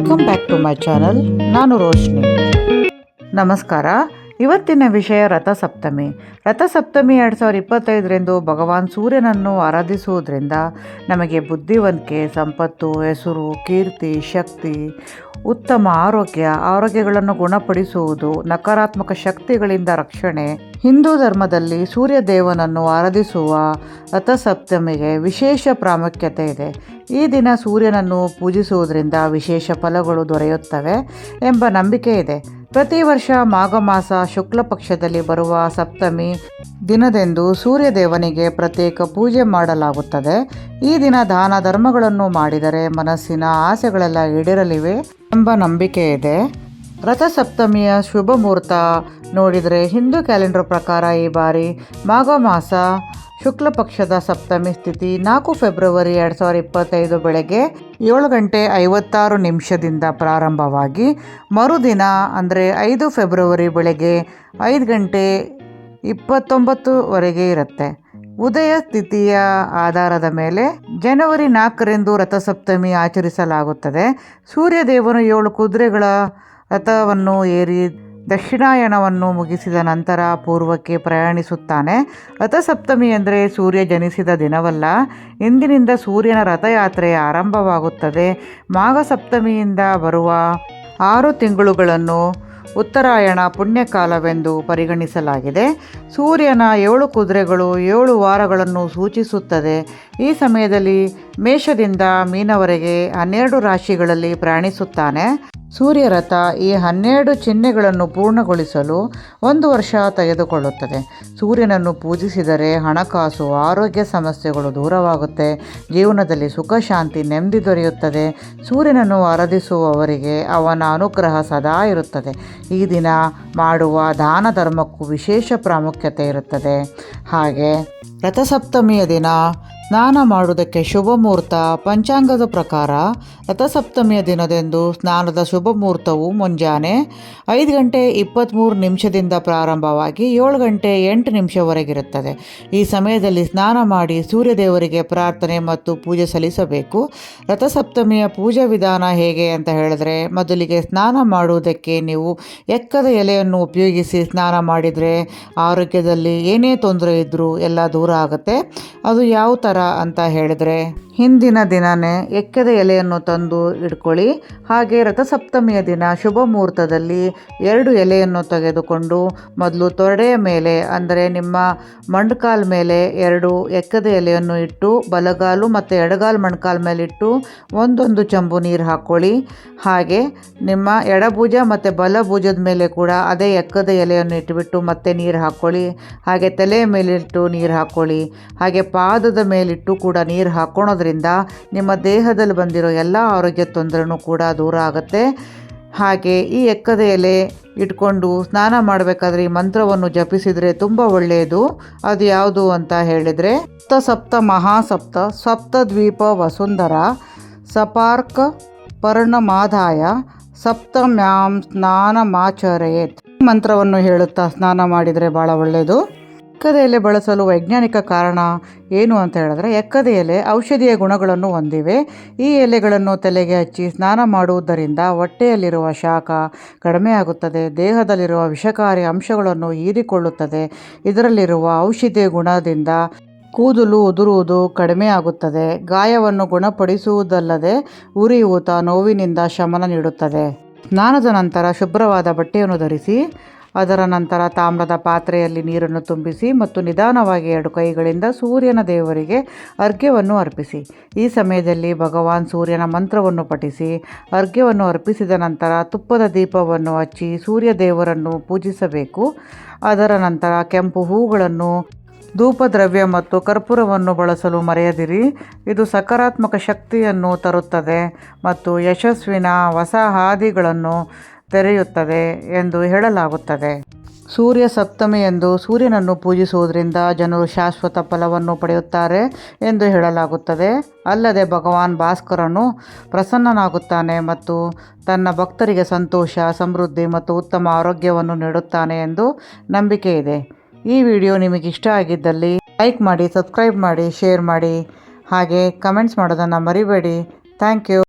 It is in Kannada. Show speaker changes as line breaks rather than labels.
Welcome back to my channel ನಾನು ರೋಶ್ನಿ. ನಮಸ್ಕಾರ. ಇವತ್ತಿನ ವಿಷಯ ರಥಸಪ್ತಮಿ. ರಥಸಪ್ತಮಿ ಎರಡು ಸಾವಿರದ ಇಪ್ಪತ್ತೈದರಿಂದ ಭಗವಾನ್ ಸೂರ್ಯನನ್ನು ಆರಾಧಿಸುವುದರಿಂದ ನಮಗೆ ಬುದ್ಧಿವಂತಿಕೆ, ಸಂಪತ್ತು, ಹೆಸರು, ಕೀರ್ತಿ, ಶಕ್ತಿ, ಉತ್ತಮ ಆರೋಗ್ಯ, ಆರೋಗ್ಯಗಳನ್ನು ಗುಣಪಡಿಸುವುದು, ನಕಾರಾತ್ಮಕ ಶಕ್ತಿಗಳಿಂದ ರಕ್ಷಣೆ. ಹಿಂದೂ ಧರ್ಮದಲ್ಲಿ ಸೂರ್ಯ ದೇವನನ್ನು ಆರಾಧಿಸುವ ರಥಸಪ್ತಮಿಗೆ ವಿಶೇಷ ಪ್ರಾಮುಖ್ಯತೆ ಇದೆ. ಈ ದಿನ ಸೂರ್ಯನನ್ನು ಪೂಜಿಸುವುದರಿಂದ ವಿಶೇಷ ಫಲಗಳು ದೊರೆಯುತ್ತವೆ ಎಂಬ ನಂಬಿಕೆ ಇದೆ. ಪ್ರತಿ ವರ್ಷ ಮಾಘ ಮಾಸ ಶುಕ್ಲ ಪಕ್ಷದಲ್ಲಿ ಬರುವ ಸಪ್ತಮಿ ದಿನದಂದು ಸೂರ್ಯ ದೇವನಿಗೆ ಪ್ರತ್ಯೇಕ ಪೂಜೆ ಮಾಡಲಾಗುತ್ತದೆ. ಈ ದಿನ ದಾನ ಧರ್ಮಗಳನ್ನು ಮಾಡಿದರೆ ಮನಸ್ಸಿನ ಆಸೆಗಳೆಲ್ಲ ಈಡೇರಲಿವೆ ಎಂಬ ನಂಬಿಕೆ ಇದೆ. ರಥಸಪ್ತಮಿಯ ಶುಭ ಮುಹೂರ್ತ ನೋಡಿದರೆ ಹಿಂದೂ ಕ್ಯಾಲೆಂಡರ್ ಪ್ರಕಾರ ಈ ಬಾರಿ ಮಾಘ ಮಾಸ ಶುಕ್ಲ ಪಕ್ಷದ ಸಪ್ತಮಿ ಸ್ಥಿತಿ ನಾಲ್ಕು ಫೆಬ್ರವರಿ ಎರಡು ಸಾವಿರ ಇಪ್ಪತ್ತೈದು ಬೆಳಗ್ಗೆ ಏಳು ಗಂಟೆ ಐವತ್ತಾರು ನಿಮಿಷದಿಂದ ಪ್ರಾರಂಭವಾಗಿ ಮರುದಿನ ಅಂದರೆ ಐದು ಫೆಬ್ರವರಿ ಬೆಳಗ್ಗೆ ಐದು ಗಂಟೆ ಇಪ್ಪತ್ತೊಂಬತ್ತುವರೆಗೆ ಇರುತ್ತೆ. ಉದಯ ಸ್ಥಿತಿಯ ಆಧಾರದ ಮೇಲೆ ಜನವರಿ ನಾಲ್ಕರಂದು ರಥಸಪ್ತಮಿ ಆಚರಿಸಲಾಗುತ್ತದೆ. ಸೂರ್ಯದೇವನು ಏಳು ಕುದುರೆಗಳ ರಥವನ್ನು ಏರಿ ದಕ್ಷಿಣಾಯನವನ್ನು ಮುಗಿಸಿದ ನಂತರ ಪೂರ್ವಕ್ಕೆ ಪ್ರಯಾಣಿಸುತ್ತಾನೆ. ರಥಸಪ್ತಮಿ ಎಂದರೆ ಸೂರ್ಯ ಜನಿಸಿದ ದಿನವಲ್ಲ. ಇಂದಿನಿಂದ ಸೂರ್ಯನ ರಥಯಾತ್ರೆ ಆರಂಭವಾಗುತ್ತದೆ. ಮಾಘ ಸಪ್ತಮಿಯಿಂದ ಬರುವ ಆರು ತಿಂಗಳುಗಳನ್ನು ಉತ್ತರಾಯಣ ಪುಣ್ಯಕಾಲವೆಂದು ಪರಿಗಣಿಸಲಾಗಿದೆ. ಸೂರ್ಯನ ಏಳು ಕುದುರೆಗಳು ಏಳು ವಾರಗಳನ್ನು ಸೂಚಿಸುತ್ತದೆ. ಈ ಸಮಯದಲ್ಲಿ ಮೇಷದಿಂದ ಮೀನವರೆಗೆ ಹನ್ನೆರಡು ರಾಶಿಗಳಲ್ಲಿ ಪ್ರಯಾಣಿಸುತ್ತಾನೆ. ಸೂರ್ಯ ರಥ ಈ ಹನ್ನೆರಡು ಚಿಹ್ನೆಗಳನ್ನು ಪೂರ್ಣಗೊಳಿಸಲು ಒಂದು ವರ್ಷ ತೆಗೆದುಕೊಳ್ಳುತ್ತದೆ. ಸೂರ್ಯನನ್ನು ಪೂಜಿಸಿದರೆ ಹಣಕಾಸು, ಆರೋಗ್ಯ ಸಮಸ್ಯೆಗಳು ದೂರವಾಗುತ್ತೆ. ಜೀವನದಲ್ಲಿ ಸುಖ, ಶಾಂತಿ, ನೆಮ್ಮದಿ ದೊರೆಯುತ್ತದೆ. ಸೂರ್ಯನನ್ನು ಆರಾಧಿಸುವವರಿಗೆ ಅವನ ಅನುಗ್ರಹ ಸದಾ ಇರುತ್ತದೆ. ಈ ದಿನ ಮಾಡುವ ದಾನ ಧರ್ಮಕ್ಕೂ ವಿಶೇಷ ಪ್ರಾಮುಖ್ಯತೆ ಇರುತ್ತದೆ. ಹಾಗೆ ರಥಸಪ್ತಮಿಯ ದಿನ ಸ್ನಾನ ಮಾಡುವುದಕ್ಕೆ ಶುಭ ಮುಹೂರ್ತ ಪಂಚಾಂಗದ ಪ್ರಕಾರ ರಥಸಪ್ತಮಿಯ ದಿನದಂದು ಸ್ನಾನದ ಶುಭ ಮುಹೂರ್ತವು ಮುಂಜಾನೆ ಐದು ಗಂಟೆ ಇಪ್ಪತ್ತ್ಮೂರು ನಿಮಿಷದಿಂದ ಪ್ರಾರಂಭವಾಗಿ ಏಳು ಗಂಟೆ ಎಂಟು ನಿಮಿಷವರೆಗಿರುತ್ತದೆ. ಈ ಸಮಯದಲ್ಲಿ ಸ್ನಾನ ಮಾಡಿ ಸೂರ್ಯದೇವರಿಗೆ ಪ್ರಾರ್ಥನೆ ಮತ್ತು ಪೂಜೆ ಸಲ್ಲಿಸಬೇಕು. ರಥಸಪ್ತಮಿಯ ಪೂಜಾ ವಿಧಾನ ಹೇಗೆ ಅಂತ ಹೇಳಿದ್ರೆ, ಮೊದಲಿಗೆ ಸ್ನಾನ ಮಾಡುವುದಕ್ಕೆ ನೀವು ಎಕ್ಕದ ಎಲೆಯನ್ನು ಉಪಯೋಗಿಸಿ ಸ್ನಾನ ಮಾಡಿದರೆ ಆರೋಗ್ಯದಲ್ಲಿ ಏನೇ ತೊಂದರೆ ಇದ್ದರೂ ಎಲ್ಲ ದೂರ ಆಗುತ್ತೆ. ಅದು ಯಾವ ಥರ ಅಂತ ಹೇಳಿದರೆ, ಹಿಂದಿನ ದಿನನೇ ಎಕ್ಕದ ಎಲೆಯನ್ನು ತಂದು ಇಟ್ಕೊಳ್ಳಿ ಹಾಗೆ ರಥಸಪ್ತಮಿಯ ದಿನ ಶುಭ ಮುಹೂರ್ತದಲ್ಲಿ ಎರಡು ಎಲೆಯನ್ನು ತೆಗೆದುಕೊಂಡು ಮೊದಲು ತೊರಡೆಯ ಮೇಲೆ, ಅಂದರೆ ನಿಮ್ಮ ಮೊಂಡ್ಕಾಲ್ ಮೇಲೆ ಎರಡು ಎಕ್ಕದ ಎಲೆಯನ್ನು ಇಟ್ಟು, ಬಲಗಾಲು ಮತ್ತು ಎಡಗಾಲು ಮೊಣ್ಕಾಲ್ ಮೇಲೆ ಇಟ್ಟು ಒಂದೊಂದು ಚಂಬು ನೀರು ಹಾಕ್ಕೊಳ್ಳಿ. ಹಾಗೆ ನಿಮ್ಮ ಎಡಭುಜ ಮತ್ತು ಬಲಭುಜದ ಮೇಲೆ ಕೂಡ ಅದೇ ಎಕ್ಕದ ಎಲೆಯನ್ನು ಇಟ್ಟುಬಿಟ್ಟು ಮತ್ತೆ ನೀರು ಹಾಕ್ಕೊಳ್ಳಿ. ಹಾಗೆ ತಲೆಯ ಮೇಲಿಟ್ಟು ನೀರು ಹಾಕ್ಕೊಳ್ಳಿ. ಹಾಗೆ ಪಾದದ ಮೇಲಿಟ್ಟು ಕೂಡ ನೀರು ಹಾಕ್ಕೊಳೋದ್ರಿಂದ ನಿಮ್ಮ ದೇಹದಲ್ಲಿ ಬಂದಿರೋ ಎಲ್ಲ ಆರೋಗ್ಯ ತೊಂದರೆನೂ ಕೂಡ ದೂರ ಆಗುತ್ತೆ. ಹಾಗೆ ಈ ಎಕ್ಕದ ಎಲೆ ಇಟ್ಕೊಂಡು ಸ್ನಾನ ಮಾಡಬೇಕಾದ್ರೆ ಈ ಮಂತ್ರವನ್ನು ಜಪಿಸಿದರೆ ತುಂಬ ಒಳ್ಳೆಯದು. ಅದು ಯಾವುದು ಅಂತ ಹೇಳಿದರೆ, ಸಪ್ತ ಸಪ್ತ ಮಹಾಸಪ್ತ ಸಪ್ತದ್ವೀಪ ವಸುಂಧರ, ಸಪಾರ್ಕ ಪರ್ಣಮಾದಾಯ, ಸಪ್ತಮ್ಯಾಂ ಸ್ನಾನಮಾಚರೇತ್. ಮಂತ್ರವನ್ನು ಹೇಳುತ್ತಾ ಸ್ನಾನ ಮಾಡಿದರೆ ಭಾಳ ಒಳ್ಳೆಯದು. ಎಕ್ಕದ ಎಲೆ ಬಳಸಲು ವೈಜ್ಞಾನಿಕ ಕಾರಣ ಏನು ಅಂತ ಹೇಳಿದ್ರೆ ಎಕ್ಕದ ಎಲೆ ಔಷಧೀಯ ಗುಣಗಳನ್ನು ಹೊಂದಿವೆ. ಈ ಎಲೆಗಳನ್ನು ತಲೆಗೆ ಹಚ್ಚಿ ಸ್ನಾನ ಮಾಡುವುದರಿಂದ ಹೊಟ್ಟೆಯಲ್ಲಿರುವ ಶಾಖ ಕಡಿಮೆಯಾಗುತ್ತದೆ ದೇಹದಲ್ಲಿರುವ ವಿಷಕಾರಿ ಅಂಶಗಳನ್ನು ಹೀರಿಕೊಳ್ಳುತ್ತದೆ. ಇದರಲ್ಲಿರುವ ಔಷಧೀಯ ಗುಣದಿಂದ ಕೂದಲು ಉದುರುವುದು ಕಡಿಮೆಯಾಗುತ್ತದೆ ಗಾಯವನ್ನು ಗುಣಪಡಿಸುವುದಲ್ಲದೆ ಉರಿಯೂತ ನೋವಿನಿಂದ ಶಮನ ನೀಡುತ್ತದೆ. ಸ್ನಾನದ ನಂತರ ಶುಭ್ರವಾದ ಬಟ್ಟೆಯನ್ನು ಧರಿಸಿ ಅದರ ನಂತರ ತಾಮ್ರದ ಪಾತ್ರೆಯಲ್ಲಿ ನೀರನ್ನು ತುಂಬಿಸಿ ಮತ್ತು ನಿಧಾನವಾಗಿ ಎರಡು ಕೈಗಳಿಂದ ಸೂರ್ಯನ ದೇವರಿಗೆ ಅರ್ಘ್ಯವನ್ನು ಅರ್ಪಿಸಿ. ಈ ಸಮಯದಲ್ಲಿ ಭಗವಾನ್ ಸೂರ್ಯನ ಮಂತ್ರವನ್ನು ಪಠಿಸಿ, ಅರ್ಘ್ಯವನ್ನು ಅರ್ಪಿಸಿದ ನಂತರ ತುಪ್ಪದ ದೀಪವನ್ನು ಹಚ್ಚಿ ಸೂರ್ಯ ದೇವರನ್ನು ಪೂಜಿಸಬೇಕು. ಅದರ ನಂತರ ಕೆಂಪು ಹೂಗಳನ್ನು, ಧೂಪದ್ರವ್ಯ ಮತ್ತು ಕರ್ಪೂರವನ್ನು ಬಳಸಲು ಮರೆಯದಿರಿ. ಇದು ಸಕಾರಾತ್ಮಕ ಶಕ್ತಿಯನ್ನು ತರುತ್ತದೆ ಮತ್ತು ಯಶಸ್ವಿನ ಹೊಸ ಹಾದಿಗಳನ್ನು ತೆರೆಯುತ್ತದೆ ಎಂದು ಹೇಳಲಾಗುತ್ತದೆ. ಸೂರ್ಯ ಸಪ್ತಮಿ ಎಂದು ಸೂರ್ಯನನ್ನು ಪೂಜಿಸುವುದರಿಂದ ಜನರು ಶಾಶ್ವತ ಫಲವನ್ನು ಪಡೆಯುತ್ತಾರೆ ಎಂದು ಹೇಳಲಾಗುತ್ತದೆ. ಅಲ್ಲದೆ ಭಗವಾನ್ ಭಾಸ್ಕರನು ಪ್ರಸನ್ನನಾಗುತ್ತಾನೆ ಮತ್ತು ತನ್ನ ಭಕ್ತರಿಗೆ ಸಂತೋಷ, ಸಮೃದ್ಧಿ ಮತ್ತು ಉತ್ತಮ ಆರೋಗ್ಯವನ್ನು ನೀಡುತ್ತಾನೆ ಎಂದು ನಂಬಿಕೆ ಇದೆ. ಈ ವಿಡಿಯೋ ನಿಮಗೆ ಇಷ್ಟ ಆಗಿದ್ದಲ್ಲಿ ಲೈಕ್ ಮಾಡಿ, ಸಬ್ಸ್ಕ್ರೈಬ್ ಮಾಡಿ, ಶೇರ್ ಮಾಡಿ, ಹಾಗೆ ಕಮೆಂಟ್ಸ್ ಮಾಡೋದನ್ನು ಮರಿಬೇಡಿ. Thank you.